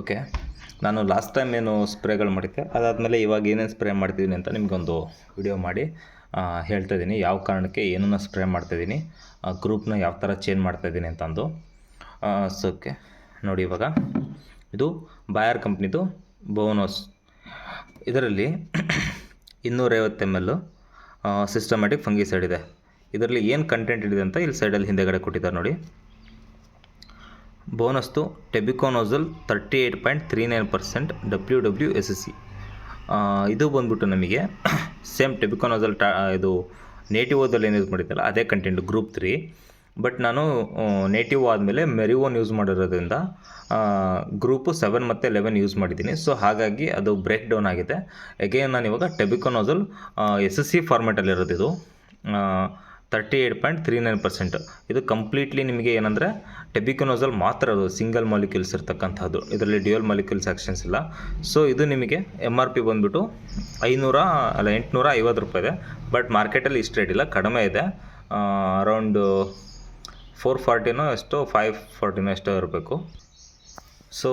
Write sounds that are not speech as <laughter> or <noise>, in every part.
Okay. ನಾನು last time ಏನು ಸ್ಪ್ರೇಗಳು ಮಾಡಿದ್ದೆ, ಅದಾದಮೇಲೆ ಇವಾಗ ಏನೇನು ಸ್ಪ್ರೇ ಮಾಡ್ತಿದ್ದೀನಿ ಅಂತ ನಿಮಗೊಂದು ವಿಡಿಯೋ ಮಾಡಿ ಹೇಳ್ತಾ ಇದ್ದೀನಿ. ಯಾವ ಕಾರಣಕ್ಕೆ ಏನನ್ನು ಸ್ಪ್ರೇ ಮಾಡ್ತಾಯಿದ್ದೀನಿ ಗ್ರೂಪ್ನ ಯಾವ ಥರ ಚೇಂಜ್ ಮಾಡ್ತಾಯಿದ್ದೀನಿ ಅಂತಂದು ಸೊ ನೋಡಿ ಇವಾಗ, ಇದು ಬಾಯರ್ ಕಂಪ್ನಿದು ಬೋನೋಸ್ ಇದರಲ್ಲಿ ಇನ್ನೂರೈವತ್ತು ಎಂ ಎಲ್ ಸಿಸ್ಟಮ್ಯಾಟಿಕ್ ಫಂಗಿಸೈಡ್ ಇದೆ. ಇದರಲ್ಲಿ ಏನು ಕಂಟೆಂಟ್ ಇದೆ ಅಂತ ಇಲ್ಲಿ ಸೈಡಲ್ಲಿ ಹಿಂದೆಗಡೆ ಕೊಟ್ಟಿದ್ದಾರೆ ನೋಡಿ. ಬೋನಸ್ತು tebuconazole thirty eight point three nine percent W W S S C. ಇದು ಬಂದ್ಬಿಟ್ಟು ನಮಗೆ <coughs> ಸೇಮ್ ಟೆಬಿಕೋನೋಸಲ್ ಟಾ ಇದು ನೇಟಿವ್ ಓದಲ್ಲಿ ಏನು ಯೂಸ್ ಮಾಡಿದ್ದಲ್ಲ ಅದೇ ಕಂಟೆಂಟ್ ಗ್ರೂಪ್ ತ್ರೀ. ಬಟ್ ನಾನು ನೇಟಿವ್ ಆದಮೇಲೆ ಮೆರಿವೋನ್ ಯೂಸ್ ಮಾಡಿರೋದ್ರಿಂದ ಗ್ರೂಪು ಸೆವೆನ್ ಮತ್ತು ಲೆವೆನ್ ಯೂಸ್ ಮಾಡಿದ್ದೀನಿ. ಸೊ ಹಾಗಾಗಿ ಅದು ಬ್ರೇಕ್ ಡೌನ್ ಆಗಿದೆ. ಅಗೇನ್ ನಾನು ಇವಾಗ ಟೆಬಿಕೋನೋಸಲ್ ಎಸ್ ಎಸ್ ಸಿ ಫಾರ್ಮೆಟಲ್ಲಿರೋದಿದು ಇದು thirty eight point three nine percent. ಇದು ಕಂಪ್ಲೀಟ್ಲಿ ನಿಮಗೆ ಏನಂದರೆ ಟೆಬಿಕೊನೋಸಲ್ ಮಾತ್ರ ಅದು ಸಿಂಗಲ್ ಮಾಲಿಕ್ಯೂಲ್ಸ್ ಇರ್ತಕ್ಕಂಥದ್ದು ಇದರಲ್ಲಿ ಡ್ಯುಯಲ್ ಮಾಲಿಕ್ಯೂಲ್ಸ್ ಆಕ್ಷನ್ಸ್ ಇಲ್ಲ. ಸೊ ಇದು ನಿಮಗೆ ಎಂ ಆರ್ ಪಿ ಬಂದುಬಿಟ್ಟು ಐನೂರ, ಅಲ್ಲ ಎಂಟುನೂರ ಐವತ್ತು ರೂಪಾಯಿ ಇದೆ. ಬಟ್ ಮಾರ್ಕೆಟಲ್ಲಿ ಇಷ್ಟು ರೇಟ್ ಇಲ್ಲ. ಕಡಿಮೆ ಇದೆ. ಅರೌಂಡು ಫೋರ್ ಫಾರ್ಟಿನೋ ಎಷ್ಟೋ ಫೈವ್ ಫಾರ್ಟಿನೋ ಎಷ್ಟೋ ಇರಬೇಕು. ಸೊ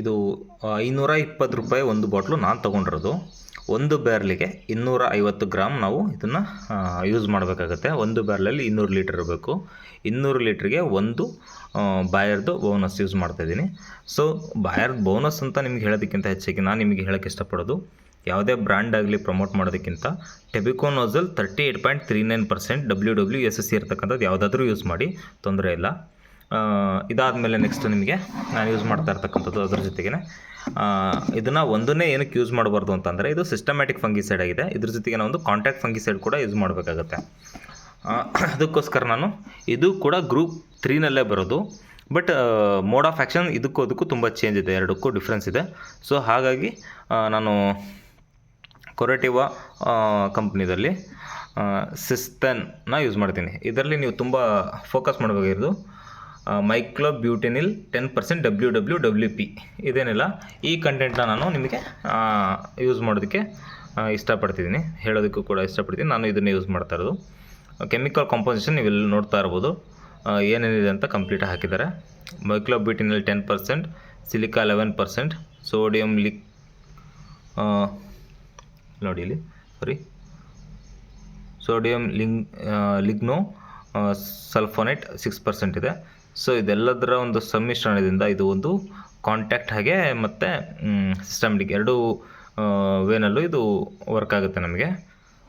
ಇದು ಐನೂರ ಇಪ್ಪತ್ತು ರೂಪಾಯಿ ಒಂದು ಬಾಟ್ಲು ನಾನು ತೊಗೊಂಡಿರೋದು. ಒಂದು ಬ್ಯಾರ್ಲಿಗೆ ಇನ್ನೂರ ಐವತ್ತು ಗ್ರಾಮ್ ನಾವು ಇದನ್ನು ಯೂಸ್ ಮಾಡಬೇಕಾಗತ್ತೆ. ಒಂದು ಬ್ಯಾರ್ಲಲ್ಲಿ ಇನ್ನೂರು ಲೀಟ್ರ್ ಇರಬೇಕು. ಇನ್ನೂರು ಲೀಟ್ರಿಗೆ ಒಂದು ಬಾಯರ್ದು ಬೋನಸ್ ಯೂಸ್ ಮಾಡ್ತಾಯಿದ್ದೀನಿ ಸೊ ಬಾಯರ್ದು ಬೋನಸ್ ಅಂತ ನಿಮ್ಗೆ ಹೇಳೋದಕ್ಕಿಂತ ಹೆಚ್ಚಾಗಿ ನಾನು ನಿಮಗೆ ಹೇಳೋಕ್ಕೆ ಇಷ್ಟಪಡೋದು. ಯಾವುದೇ ಬ್ರ್ಯಾಂಡ್ ಆಗಲಿ ಪ್ರಮೋಟ್ ಮಾಡೋದಕ್ಕಿಂತ tebuconazole thirty eight point three nine percent W W S S C ಇರ್ತಕ್ಕಂಥದ್ದು ಯಾವುದಾದ್ರೂ ಯೂಸ್ ಮಾಡಿ ತೊಂದರೆ ಇಲ್ಲ. ಇದಾದಮೇಲೆ ನೆಕ್ಸ್ಟ್ ನಿಮಗೆ ನಾನು ಯೂಸ್ ಮಾಡ್ತಾ ಇರ್ತಕ್ಕಂಥದ್ದು ಅದ್ರ ಜೊತೆಗೆ ಇದನ್ನು ಒಂದನ್ನೇ ಏನಕ್ಕೆ ಯೂಸ್ ಮಾಡಬಾರ್ದು ಅಂತಂದರೆ ಇದು ಸಿಸ್ಟಮ್ಯಾಟಿಕ್ ಫಂಗಿಸೈಡ್ ಆಗಿದೆ. ಇದ್ರ ಜೊತೆಗೆ ನಾವು ಒಂದು ಕಾಂಟ್ಯಾಕ್ಟ್ ಫಂಗಿಸೈಡ್ ಕೂಡ ಯೂಸ್ ಮಾಡಬೇಕಾಗತ್ತೆ. ಅದಕ್ಕೋಸ್ಕರ ನಾನು ಇದು ಕೂಡ ಗ್ರೂಪ್ ತ್ರೀನಲ್ಲೇ ಬರೋದು. ಬಟ್ ಮೋಡ್ ಆಫ್ ಆ್ಯಕ್ಷನ್ ಇದಕ್ಕೂ ಅದಕ್ಕೂ ತುಂಬ ಚೇಂಜ್ ಇದೆ. ಎರಡಕ್ಕೂ ಡಿಫ್ರೆನ್ಸ್ ಇದೆ. ಸೊ ಹಾಗಾಗಿ ನಾನು ಕೊರೆಟಿವ ಕಂಪ್ನಿದಲ್ಲಿ ಸಿಸ್ತನ್ನ ಯೂಸ್ ಮಾಡ್ತೀನಿ. ಇದರಲ್ಲಿ ನೀವು ತುಂಬ ಫೋಕಸ್ ಮಾಡಬೇಕಾಗಿರೋದು myclobutanil ten percent W W W P ಇದೇನಿಲ್ಲ ಈ ಕಂಟೆಂಟ್ನ ನಾನು ನಿಮಗೆ ಯೂಸ್ ಮಾಡೋದಕ್ಕೆ ಇಷ್ಟಪಡ್ತಿದ್ದೀನಿ. ಹೇಳೋದಕ್ಕೂ ಕೂಡ ಇಷ್ಟಪಡ್ತೀನಿ ನಾನು ಇದನ್ನು ಯೂಸ್ ಮಾಡ್ತಾ ಇರೋದು. ಕೆಮಿಕಲ್ ಕಾಂಪೋಸಿಷನ್ ನೀವೆಲ್ಲ ನೋಡ್ತಾ ಇರ್ಬೋದು. ಏನೇನಿದೆ ಅಂತ ಕಂಪ್ಲೀಟ್ ಹಾಕಿದ್ದಾರೆ. Myclobutanil ten percent silica eleven percent sodium ಲಿಕ್ ನೋಡಿ ಇಲ್ಲಿ ಸಾರಿ ಸೋಡಿಯಂ ಲಿಂಗ್ ಲಿಗ್ನೋ ಸಲ್ಫೋನೇಟ್ ಸಿಕ್ಸ್ ಪರ್ಸೆಂಟ್ ಇದೆ. ಸೊ ಇದೆಲ್ಲದರ ಒಂದು ಸಮ್ಮಿಶ್ರಣದಿಂದ ಇದು ಒಂದು ಕಾಂಟ್ಯಾಕ್ಟ್ ಹಾಗೆ ಮತ್ತು ಸಿಸ್ಟಮ್ಟಿಕ್ ಎರಡು ವೇನಲ್ಲೂ ಇದು ವರ್ಕ್ ಆಗುತ್ತೆ ನಮಗೆ.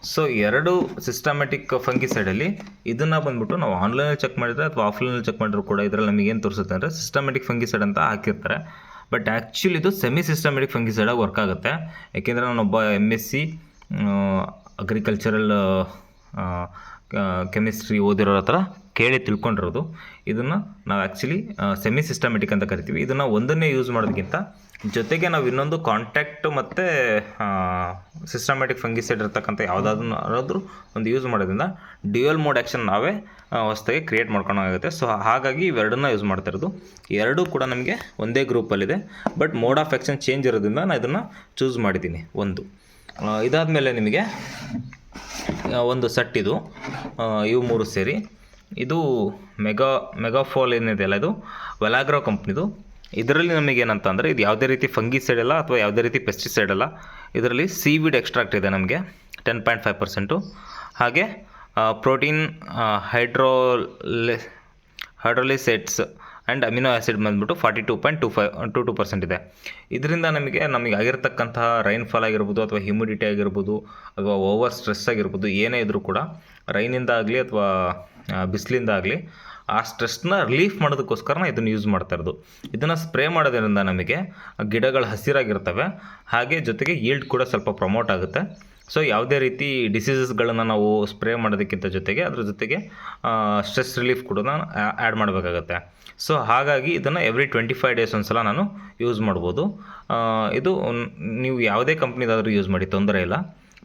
ಸೊ ಎರಡು ಸಿಸ್ಟಮ್ಯಾಟಿಕ್ ಫಂಗಿಸೈಡಲ್ಲಿ ಇದನ್ನು ಬಂದ್ಬಿಟ್ಟು ನಾವು ಆನ್ಲೈನಲ್ಲಿ ಚೆಕ್ ಮಾಡಿದರೆ ಅಥವಾ ಆಫ್ಲೈನಲ್ಲಿ ಚೆಕ್ ಮಾಡಿದ್ರು ಕೂಡ ಇದರಲ್ಲಿ ನಮಗೆ ಏನು ತೋರಿಸುತ್ತೆ ಅಂದರೆ ಸಿಸ್ಟಮ್ಯಾಟಿಕ್ ಫಂಗಿಸೈಡ್ ಅಂತ ಹಾಕಿರ್ತಾರೆ. ಬಟ್ ಆ್ಯಕ್ಚುಲಿ ಇದು ಸೆಮಿ ಸಿಸ್ಟಮ್ಯಾಟಿಕ್ ಫಂಗಿಸೈಡಾಗಿ ವರ್ಕ್ ಆಗುತ್ತೆ. ಯಾಕೆಂದರೆ ನಾನೊಬ್ಬ M S C agricultural chemistry ಓದಿರೋ ಹತ್ರ ಕೇಳಿ ತಿಳ್ಕೊಂಡಿರೋದು. ಇದನ್ನು ನಾವು ಆ್ಯಕ್ಚುಲಿ ಸೆಮಿ ಸಿಸ್ಟಮೆಟಿಕ್ ಅಂತ ಕರಿತೀವಿ. ಇದನ್ನು ಒಂದನ್ನೇ ಯೂಸ್ ಮಾಡೋದಕ್ಕಿಂತ ಜೊತೆಗೆ ನಾವು ಇನ್ನೊಂದು ಕಾಂಟ್ಯಾಕ್ಟ್ ಮತ್ತು ಸಿಸ್ಟಮೆಟಿಕ್ ಫಂಗಿಸೈಡ್ ಇರ್ತಕ್ಕಂಥ ಯಾವುದಾದ್ರೂ ಒಂದು ಯೂಸ್ ಮಾಡೋದ್ರಿಂದ ಡ್ಯೂಯಲ್ ಮೋಡ್ ಆ್ಯಕ್ಷನ್ ನಾವೇ ಹೊಸದಾಗಿ ಕ್ರಿಯೇಟ್ ಮಾಡ್ಕೊಳಾಗುತ್ತೆ ಸೊ ಹಾಗಾಗಿ ಇವೆರಡನ್ನ ಯೂಸ್ ಮಾಡ್ತಾ ಇರೋದು. ಎರಡೂ ಕೂಡ ನಮಗೆ ಒಂದೇ ಗ್ರೂಪಲ್ಲಿದೆ but mode of action change ಇರೋದ್ರಿಂದ ನಾನು ಇದನ್ನು ಚೂಸ್ ಮಾಡಿದ್ದೀನಿ. ಒಂದು. ಇದಾದಮೇಲೆ ನಿಮಗೆ ಒಂದು ಸೆಟ್ ಇದು. ಇವು ಮೂರು ಸೇರಿ. ಇದು ಮೆಗಾ, ಮೆಗಾಫಾಲ್ ಏನಿದೆಯಲ್ಲ ಇದು? ವೆಲಾಗ್ರೋ ಕಂಪ್ನಿದು ಇದರಲ್ಲಿ ನಮಗೆ ಏನಂತ ಅಂದರೆ ಇದು ಯಾವುದೇ ರೀತಿ ಫಂಗಿಸೈಡ್ ಅಲ್ಲ ಅಥವಾ ಯಾವುದೇ ರೀತಿ ಪೆಸ್ಟಿಸೈಡ್ ಅಲ್ಲ. ಇದರಲ್ಲಿ ಸೀವಿಡ್ ಎಕ್ಸ್ಟ್ರಾಕ್ಟ್ ಇದೆ ನಮಗೆ ಟೆನ್ ಪಾಯಿಂಟ್ ಫೈವ್ ಪರ್ಸೆಂಟು ಹಾಗೆ ಪ್ರೋಟೀನ್ ಹೈಡ್ರೋಲೆ ಹೈಡ್ರೋಲಿಸೇಟ್ಸ್ ಆ್ಯಂಡ್ ಅಮಿನೋ ಆ್ಯಸಿಡ್ ಬಂದ್ಬಿಟ್ಟು forty two point two five two two percent ಇದೆ. ಇದರಿಂದ ನಮಗೆ ನಮಗೆ ಆಗಿರತಕ್ಕಂತಹ ರೈನ್ಫಾಲ್ ಆಗಿರ್ಬೋದು ಅಥವಾ ಹ್ಯುಮಿಡಿಟಿ ಆಗಿರ್ಬೋದು ಅಥವಾ ಓವರ್ ಸ್ಟ್ರೆಸ್ ಆಗಿರ್ಬೋದು, ಏನೇ ಇದ್ರೂ ಕೂಡ ರೈನಿಂದ ಆಗಲಿ ಅಥವಾ ಬಿಸಿಲಿಂದ ಆಗಲಿ ಆ ಸ್ಟ್ರೆಸ್ನ ರಿಲೀಫ್ ಮಾಡೋದಕ್ಕೋಸ್ಕರ ನಾನು ಇದನ್ನು ಯೂಸ್ ಮಾಡ್ತಾ ಇರೋದು. ಇದನ್ನು ಸ್ಪ್ರೇ ಮಾಡೋದ್ರಿಂದ ನಮಗೆ ಗಿಡಗಳು ಹಸಿರಾಗಿರ್ತವೆ. ಹಾಗೆ ಜೊತೆಗೆ ಈಲ್ಡ್ ಕೂಡ ಸ್ವಲ್ಪ ಪ್ರಮೋಟ್ ಆಗುತ್ತೆ. ಸೊ ಯಾವುದೇ ರೀತಿ ಡಿಸೀಸಸ್ಗಳನ್ನು ನಾವು ಸ್ಪ್ರೇ ಮಾಡೋದಕ್ಕಿಂತ ಜೊತೆಗೆ ಅದ್ರ ಜೊತೆಗೆ ಸ್ಟ್ರೆಸ್ ರಿಲೀಫ್ ಕೂಡ ನಾನು ಆ್ಯಡ್ ಮಾಡಬೇಕಾಗತ್ತೆ. ಸೊ ಹಾಗಾಗಿ ಇದನ್ನು ಎವ್ರಿ ಟ್ವೆಂಟಿ ಫೈವ್ ಡೇಸ್ ಒಂದ್ಸಲ ನಾನು ಯೂಸ್ ಮಾಡ್ಬೋದು. ಇದು ನೀವು ಯಾವುದೇ ಕಂಪ್ನಿದಾದರೂ ಯೂಸ್ ಮಾಡಿ, ತೊಂದರೆ ಇಲ್ಲ.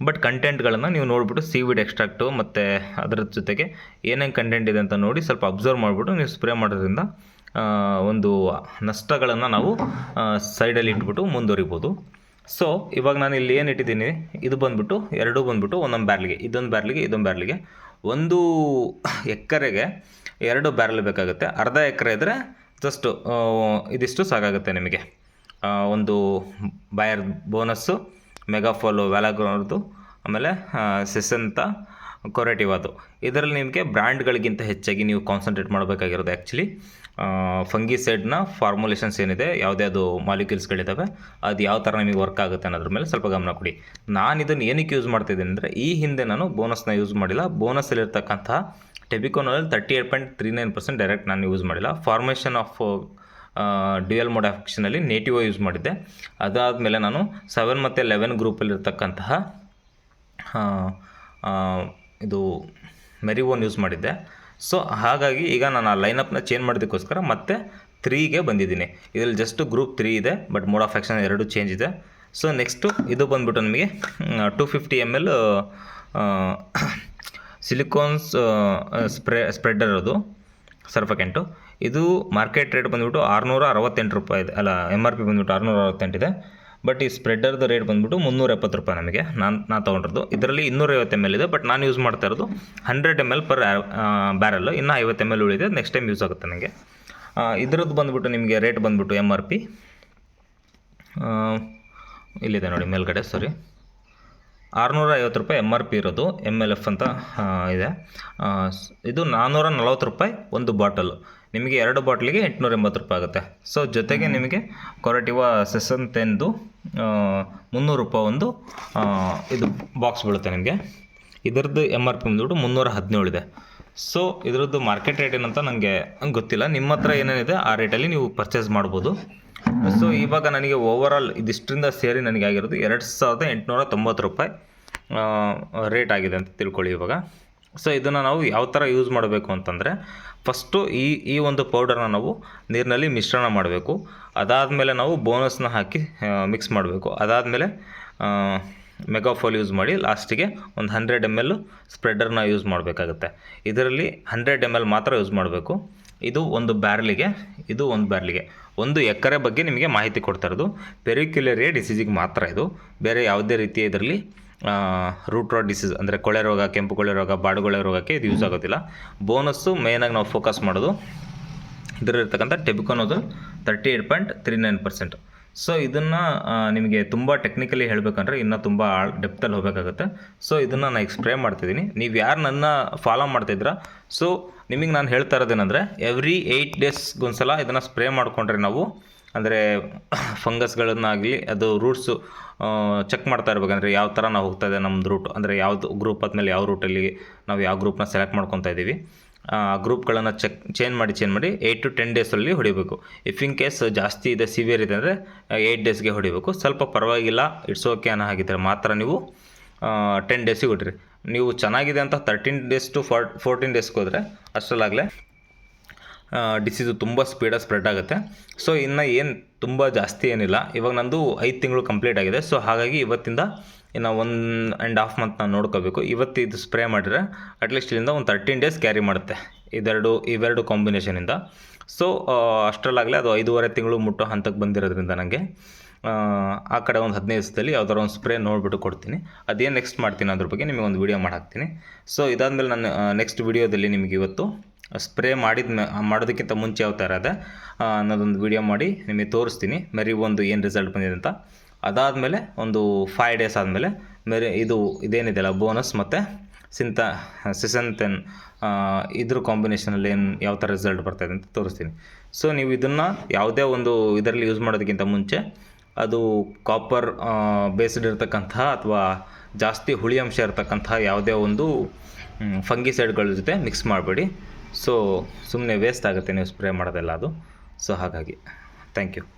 ಬಟ್ ಕಂಟೆಂಟ್ಗಳನ್ನು ನೀವು ನೋಡಿಬಿಟ್ಟು ಸೀವಿಡ್ ಎಕ್ಸ್ಟ್ರಾಕ್ಟು ಮತ್ತು ಅದರ ಜೊತೆಗೆ ಏನೇನು ಕಂಟೆಂಟ್ ಇದೆ ಅಂತ ನೋಡಿ ಸ್ವಲ್ಪ ಅಬ್ಸರ್ವ್ ಮಾಡಿಬಿಟ್ಟು ನೀವು ಸ್ಪ್ರೇ ಮಾಡೋದ್ರಿಂದ ಒಂದು ನಷ್ಟಗಳನ್ನು ನಾವು ಸೈಡಲ್ಲಿ ಇಟ್ಬಿಟ್ಟು ಮುಂದುವರಿಬೋದು. ಸೊ ಇವಾಗ ನಾನು ಇಲ್ಲಿ ಏನು ಇಟ್ಟಿದ್ದೀನಿ? ಇದು ಬಂದ್ಬಿಟ್ಟು, ಎರಡೂ ಬಂದ್ಬಿಟ್ಟು ಒಂದೊಂದು ಬ್ಯಾರ್ಲಿಗೆ ಇದೊಂದು ಬ್ಯಾರ್ಲಿಗೆ ಇದೊಂದು ಬ್ಯಾರ್ಲಿಗೆ ಒಂದು ಎಕರೆಗೆ ಎರಡು ಬ್ಯಾರಲ್ ಬೇಕಾಗುತ್ತೆ. ಅರ್ಧ ಎಕರೆ ಇದ್ದರೆ ಜಸ್ಟು ಇದಿಷ್ಟು ಸಾಕಾಗುತ್ತೆ ನಿಮಗೆ. ಒಂದು ಬಾಯರ್ ಬೋನಸ್ಸು ಮೆಗಾಫಾಲು ವ್ಯಾಲಾಗ್ರೋರ್ದು ಆಮೇಲೆ ಸೆಸಂತ ಕೊರೆಟಿವ್ ಅದು ಇದರಲ್ಲಿ ನಿಮಗೆ ಬ್ರ್ಯಾಂಡ್ಗಳಿಗಿಂತ ಹೆಚ್ಚಾಗಿ ನೀವು ಕಾನ್ಸಂಟ್ರೇಟ್ ಮಾಡಬೇಕಾಗಿರೋದು ಆ್ಯಕ್ಚುಲಿ ಫಂಗಿಸೈಡ್ನ ಫಾರ್ಮುಲೇಷನ್ಸ್ ಏನಿದೆ, ಯಾವುದೇ ಅದು ಮಾಲಿಕ್ಯೂಲ್ಸ್ಗಳಿದ್ದಾವೆ ಅದು ಯಾವ ಥರ ನಿಮಗೆ ವರ್ಕ್ ಆಗುತ್ತೆ ಅನ್ನೋದ್ರ ಮೇಲೆ ಸ್ವಲ್ಪ ಗಮನ ಕೊಡಿ. ನಾನು ಇದನ್ನು ಏನಕ್ಕೆ ಯೂಸ್ ಮಾಡ್ತಿದ್ದೀನಿ ಅಂದರೆ, ಈ ಹಿಂದೆ ನಾನು ಬೋನಸ್ನ ಯೂಸ್ ಮಾಡಿಲ್ಲ. ಬೋನಸ್ಸಲ್ಲಿರ್ತಕ್ಕಂಥ ಟೆಬಿಕೋನಲ್ಲಿ thirty eight point three nine percent direct ನಾನು ಯೂಸ್ ಮಾಡಿಲ್ಲ. ಫಾರ್ಮೇಷನ್ ಆಫ್ ಡ್ಯುಯಲ್ ಮೋಡ್ ಆಫ್ಷನಲ್ಲಿ ನೇಟಿವ್ ಯೂಸ್ ಮಾಡಿದ್ದೆ. ಅದಾದಮೇಲೆ ನಾನು ಸೆವೆನ್ ಮತ್ತು ಲೆವೆನ್ ಗ್ರೂಪಲ್ಲಿರ್ತಕ್ಕಂತಹ ಇದು ಮೆರಿವೋನ್ ಯೂಸ್ ಮಾಡಿದ್ದೆ. ಸೊ ಹಾಗಾಗಿ ಈಗ ನಾನು ಆ ಲೈನಪ್ನ ಚೇಂಜ್ ಮಾಡೋದಕ್ಕೋಸ್ಕರ ಮತ್ತೆ ತ್ರೀಗೆ ಬಂದಿದ್ದೀನಿ. ಇದರಲ್ಲಿ ಜಸ್ಟ್ ಗ್ರೂಪ್ ತ್ರೀ ಇದೆ ಬಟ್ ಮೋಡ್ ಆಫ್ ಆ್ಯಕ್ಷನ್ ಎರಡು ಚೇಂಜ್ ಇದೆ. ಸೊ ನೆಕ್ಸ್ಟು ಇದು ಬಂದುಬಿಟ್ಟು ನಮಗೆ two fifty M L silicones ಸ್ಪ್ರೆ spreader ಅದು ಸರ್ಫಕೆಂಟು ಇದು ಮಾರ್ಕೆಟ್ ರೇಟ್ ಬಂದುಬಿಟ್ಟು ಆರುನೂರ ಅರವತ್ತೆಂಟು ರೂಪಾಯಿ ಇದೆ. ಅಲ್ಲ ಎಂ ಆರ್ ಪಿ ಬಂದುಬಿಟ್ಟು ಆರುನೂರ ಅರವತ್ತೆಂಟಿದೆ ಬಟ್ ಈ ಸ್ಪ್ರೆಡರ್ದು ರೇಟ್ ಬಂದ್ಬಿಟ್ಟು ಮುನ್ನೂರ ಎಪ್ಪತ್ತು ರೂಪಾಯಿ ನಮಗೆ. ನಾನು ನಾನು ತೊಗೊಂಡಿರೋದು. ಇದರಲ್ಲಿ ಇನ್ನೂರೈವತ್ತು ಎಂ ಎಲ್ ಇದೆ ಬಟ್ ನಾನು ಯೂಸ್ ಮಾಡ್ತಾ ಇರೋದು hundred M L per barrel ಇನ್ನೂ ಐವತ್ತು ಎಂ ಎಲ್ ಉಳಿದೆ ನೆಕ್ಸ್ಟ್ ಟೈಮ್ ಯೂಸ್ ಆಗುತ್ತೆ ನನಗೆ ಇದ್ರದ್ದು ಬಂದ್ಬಿಟ್ಟು ನಿಮಗೆ ರೇಟ್ ಬಂದ್ಬಿಟ್ಟು ಎಂ ಆರ್ ಪಿ ಇಲ್ಲಿದೆ ನೋಡಿ ಮೇಲ್ಗಡೆ ಸಾರಿ ಆರುನೂರ ಐವತ್ತು ರೂಪಾಯಿ ಎಂ ಆರ್ ಪಿ ಇರೋದು ಎಂ ಎಲ್ ಎಫ್ ಅಂತ ಇದೆ. ಇದು ನಾನ್ನೂರ ನಲ್ವತ್ತು ರೂಪಾಯಿ ಒಂದು ಬಾಟಲು ನಿಮಗೆ ಎರಡು ಬಾಟ್ಲಿಗೆ ಎಂಟುನೂರ ಎಂಬತ್ತು ರೂಪಾಯಿ ಆಗುತ್ತೆ. ಸೊ ಜೊತೆಗೆ ನಿಮಗೆ ಕೊರಟಿವ ಸೆಸನ್ ತೆಂದು ಮುನ್ನೂರು ರೂಪಾಯಿ ಒಂದು ಇದು ಬಾಕ್ಸ್ ಬೀಳುತ್ತೆ ನಿಮಗೆ. ಇದರದ್ದು ಎಂ ಆರ್ ಪಿ ಬಂದ್ಬಿಟ್ಟು ಮುನ್ನೂರ ಹದಿನೇಳು ಇದೆ. ಸೊ ಇದರದ್ದು ಮಾರ್ಕೆಟ್ ರೇಟ್ ಏನಂತ ನನಗೆ ಗೊತ್ತಿಲ್ಲ. ನಿಮ್ಮ ಹತ್ರ ಏನೇನಿದೆ ಆ ರೇಟಲ್ಲಿ ನೀವು ಪರ್ಚೇಸ್ ಮಾಡ್ಬೋದು. ಸೊ ಇವಾಗ ನನಗೆ ಓವರಾಲ್ ಇದಿಷ್ಟರಿಂದ ಸೇರಿ ನನಗೆ ಆಗಿರೋದು ಎರಡು ಸಾವಿರದ ಎಂಟುನೂರ ತೊಂಬತ್ತು ರೂಪಾಯಿ ರೇಟ್ ಆಗಿದೆ ಅಂತ ತಿಳ್ಕೊಳ್ಳಿ ಇವಾಗ. ಸೊ ಇದನ್ನು ನಾವು ಯಾವ ಥರ ಯೂಸ್ ಮಾಡಬೇಕು ಅಂತಂದರೆ ಫಸ್ಟು ಈ ಈ ಒಂದು ಪೌಡರ್ನ ನಾವು ನೀರಿನಲ್ಲಿ ಮಿಶ್ರಣ ಮಾಡಬೇಕು. ಅದಾದಮೇಲೆ ನಾವು ಬೋನಸ್ನ ಹಾಕಿ ಮಿಕ್ಸ್ ಮಾಡಬೇಕು. ಅದಾದಮೇಲೆ ಮೆಗಾಫೋಲ್ ಯೂಸ್ ಮಾಡಿ ಲಾಸ್ಟಿಗೆ ಒಂದು ಹಂಡ್ರೆಡ್ ಎಂ ಎಲ್ ಸ್ಪ್ರೆಡರ್ನ ಯೂಸ್ ಮಾಡಬೇಕಾಗುತ್ತೆ. ಇದರಲ್ಲಿ ಹಂಡ್ರೆಡ್ ಎಂ ಎಲ್ ಮಾತ್ರ ಯೂಸ್ ಮಾಡಬೇಕು. ಇದು ಒಂದು ಬ್ಯಾರ್ಲಿಗೆ ಇದು ಒಂದು ಬ್ಯಾರ್ಲಿಗೆ ಒಂದು ಎಕರೆ ಬಗ್ಗೆ ನಿಮಗೆ ಮಾಹಿತಿ ಕೊಡ್ತಾ ಇರೋದು. ಪೆರಿಕ್ಯುಲರಿಯ ಡಿಸೀಸಿಗೆ ಮಾತ್ರ ಇದು. ಬೇರೆ ಯಾವುದೇ ರೀತಿಯ ಇದರಲ್ಲಿ ರೂಟ್ ರಾಡ್ ಡಿಸೀಸ್ ಅಂದರೆ ಕೊಳೆ ರೋಗ ಕೆಂಪು ಕೊಳೆ ರೋಗ ಬಾಡುಗೊಳೆ ರೋಗಕ್ಕೆ ಇದು ಯೂಸ್ ಆಗೋದಿಲ್ಲ. ಬೋನಸ್ಸು ಮೇಯ್ನಾಗಿ ನಾವು ಫೋಕಸ್ ಮಾಡೋದು. ಇದರಲ್ಲಿರ್ತಕ್ಕಂಥ ಟೆಬಿಕೋನೋದು thirty eight point three nine percent so ಇದನ್ನು ನಿಮಗೆ ತುಂಬ ಟೆಕ್ನಿಕಲಿ ಹೇಳಬೇಕಂದ್ರೆ ಇನ್ನೂ ತುಂಬ ಡೆಪ್ತಲ್ಲಿ ಹೋಗಬೇಕಾಗುತ್ತೆ. ಸೊ ಇದನ್ನು ನಾನು ಎಕ್ಸ್ಪ್ಲೇನ್ ಮಾಡ್ತಿದ್ದೀನಿ ನೀವು ಯಾರು ನನ್ನ ಫಾಲೋ ಮಾಡ್ತಿದ್ದೀರಾ ಸೊ ನಿಮಗೆ ನಾನು ಹೇಳ್ತಾ ಇರೋದೇನೆಂದರೆ ಎವ್ರಿ ಏಯ್ಟ್ ಡೇಸ್ಗೊಂದ್ಸಲ ಇದನ್ನು ಸ್ಪ್ರೇ ಮಾಡಿಕೊಂಡ್ರೆ ನಾವು ಅಂದರೆ <coughs> ಫಂಗಸ್ಗಳನ್ನಾಗಲಿ ಅದು ರೂಟ್ಸು ಚೆಕ್ ಮಾಡ್ತಾ ಇರ್ಬೇಕಂದ್ರೆ ಯಾವ ಥರ ನಾವು ಹೋಗ್ತಾ ಇದೆ ನಮ್ಮದು ರೂಟ್ ಅಂದರೆ ಯಾವುದು ಗ್ರೂಪ್ ಆದಮೇಲೆ ಯಾವ ರೂಟಲ್ಲಿ ನಾವು ಯಾವ ಗ್ರೂಪ್ನ ಸೆಲೆಕ್ಟ್ ಮಾಡ್ಕೊತಾ ಇದ್ದೀವಿ. ಆ ಗ್ರೂಪ್ಗಳನ್ನು ಚೆಕ್ ಚೇಂಜ್ ಮಾಡಿ ಚೇಂಜ್ ಮಾಡಿ ಏಯ್ಟ್ ಟು ಟೆನ್ ಡೇಸಲ್ಲಿ ಹೊಡಿಬೇಕು. ಇಫ್ ಇನ್ ಕೇಸ್ ಜಾಸ್ತಿ ಇದೆ ಸಿವಿಯರ್ ಇದೆ ಅಂದರೆ ಏಯ್ಟ್ ಡೇಸ್ಗೆ ಹೊಡಿಬೇಕು. ಸ್ವಲ್ಪ ಪರವಾಗಿಲ್ಲ ಇಟ್ಸ್ ಓಕೆ ಅನ್ನೋ ಹಾಗಿದ್ದರೆ ಮಾತ್ರ ನೀವು ಟೆನ್ ಡೇಸಿಗೆ ಹೊಡಿರಿ. ನೀವು ಚೆನ್ನಾಗಿದೆ ಅಂತ thirteen days to four fourteen ಡೇಸ್ಗೆ ಹೋದರೆ ಅಷ್ಟರಲ್ಲಾಗಲೇ ಡಿಸೀಸು ತುಂಬ ಸ್ಪೀಡಾಗಿ ಸ್ಪ್ರೆಡ್ ಆಗುತ್ತೆ. ಸೊ ಇನ್ನು ಏನು ತುಂಬ ಜಾಸ್ತಿ ಏನಿಲ್ಲ. ಇವಾಗ ನಂದು ಐದು ತಿಂಗಳು ಕಂಪ್ಲೀಟ್ ಆಗಿದೆ. ಸೊ ಹಾಗಾಗಿ ಇವತ್ತಿಂದ ಇನ್ನು ಒನ್ ಆ್ಯಂಡ್ ಹಾಫ್ ಮಂತ್ ನಾನು ನೋಡ್ಕೋಬೇಕು. ಇವತ್ತು ಇದು ಸ್ಪ್ರೇ ಮಾಡಿದ್ರೆ ಅಟ್ಲೀಸ್ಟ್ ಇಲ್ಲಿಂದ ಒಂದು ತರ್ಟೀನ್ ಡೇಸ್ ಕ್ಯಾರಿ ಮಾಡುತ್ತೆ. ಇದೆರಡು, ಇವೆರಡು ಕಾಂಬಿನೇಷನಿಂದ ಸೊ ಅಷ್ಟರಲ್ಲಾಗಲೇ ಅದು ಐದೂವರೆ ತಿಂಗಳು ಮುಟ್ಟೋ ಹಂತಕ್ಕೆ ಬಂದಿರೋದ್ರಿಂದ ನನಗೆ ಆ ಕಡೆ ಒಂದು ಹದಿನೈದು ದಿವಸದಲ್ಲಿ ಯಾವ್ದಾರು ಒಂದು ಸ್ಪ್ರೇ ನೋಡಿಬಿಟ್ಟು ಕೊಡ್ತೀನಿ. ಅದೇನು ನೆಕ್ಸ್ಟ್ ಮಾಡ್ತೀನಿ ಅದ್ರ ಬಗ್ಗೆ ನಿಮಗೆ ಒಂದು ವೀಡಿಯೋ ಮಾಡಿ ಹಾಕ್ತೀನಿ ಸೊ ಇದಾದಮೇಲೆ ನಾನು ನೆಕ್ಸ್ಟ್ ವೀಡಿಯೋದಲ್ಲಿ ನಿಮಗೆ ಇವತ್ತು ಸ್ಪ್ರೇ ಮಾಡಿದ ಮಾಡೋದಕ್ಕಿಂತ ಮುಂಚೆ ಯಾವ ಥರ ಇದೆ? ಅನ್ನೋದೊಂದು ವಿಡಿಯೋ ಮಾಡಿ ನಿಮಗೆ ತೋರಿಸ್ತೀನಿ. ಮೆರಿ ಒಂದು ಏನು ರಿಸಲ್ಟ್ ಬಂದಿದೆ ಅಂತ. ಅದಾದಮೇಲೆ ಒಂದು ಫೈವ್ ಡೇಸ್ ಆದಮೇಲೆ ಮೆರಿ ಇದು ಇದೇನಿದೆಯಲ್ಲ ಬೋನಸ್ ಮತ್ತು ಸಿಂತ, ಸಿಸಂತೆನ್ ಇದ್ರ ಕಾಂಬಿನೇಷನಲ್ಲಿ ಏನು ಯಾವ ಥರ ರಿಸಲ್ಟ್ ಬರ್ತಾಯಿದೆ ಅಂತ ತೋರಿಸ್ತೀನಿ. ಸೊ ನೀವು ಇದನ್ನು ಯಾವುದೇ ಒಂದು ಇದರಲ್ಲಿ ಯೂಸ್ ಮಾಡೋದಕ್ಕಿಂತ ಮುಂಚೆ ಅದು ಕಾಪರ್ ಬೇಸ್ಡ್ ಇರತಕ್ಕಂತಹ ಅಥವಾ ಜಾಸ್ತಿ ಹುಳಿ ಅಂಶ ಇರತಕ್ಕಂತಹ ಯಾವುದೇ ಒಂದು ಫಂಗಿಸೈಡ್ಗಳ ಜೊತೆ ಮಿಕ್ಸ್ ಮಾಡಬೇಡಿ. ಸೊ ಸುಮ್ಮನೆ ವೇಸ್ಟ್ ಆಗುತ್ತೆ ನೀವು ಸ್ಪ್ರೇ ಮಾಡೋದೆಲ್ಲ ಅದು. ಸೊ ಹಾಗಾಗಿ ಥ್ಯಾಂಕ್ ಯು